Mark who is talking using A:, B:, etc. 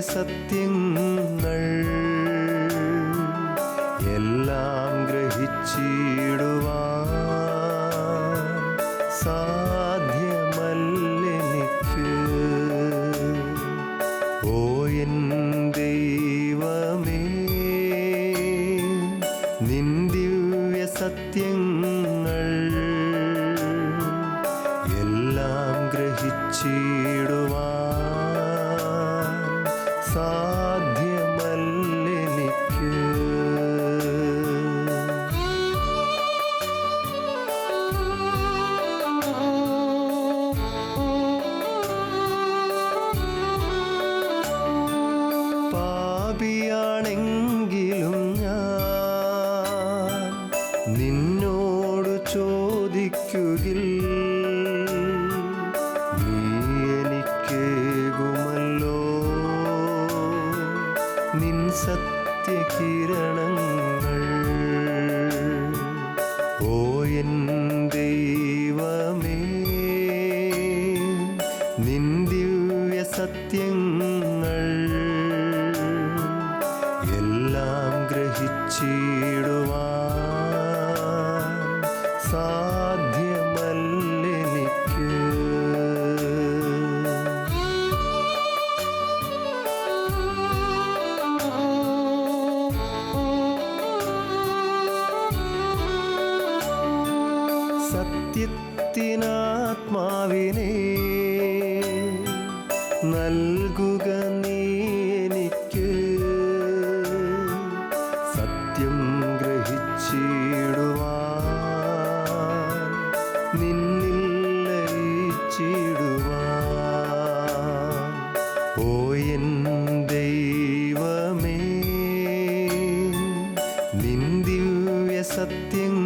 A: സത്യങ്ങൾ എല്ലാം ഗ്രഹിച്ചിടുവാൻ സാധ്യമല്ലെനിക്ക് നിന്നോട് ചോദിക്കുകിൽ നീ നിൻ സത്യകിരണങ്ങൾ നിൻ സത്യങ്ങൾ എല്ലാം ഗ്രഹിച്ചിടുവാൻ സത്യത്തിനാത്മാവിനെ നൽകുക നീ എനിക്ക്. സത്യം ഗ്രഹിച്ചിടുവാൻ നിന്നിൽ ലയിച്ചിടുവാൻ ഓ എൻ ദൈവമേ സത്യങ്ങൾ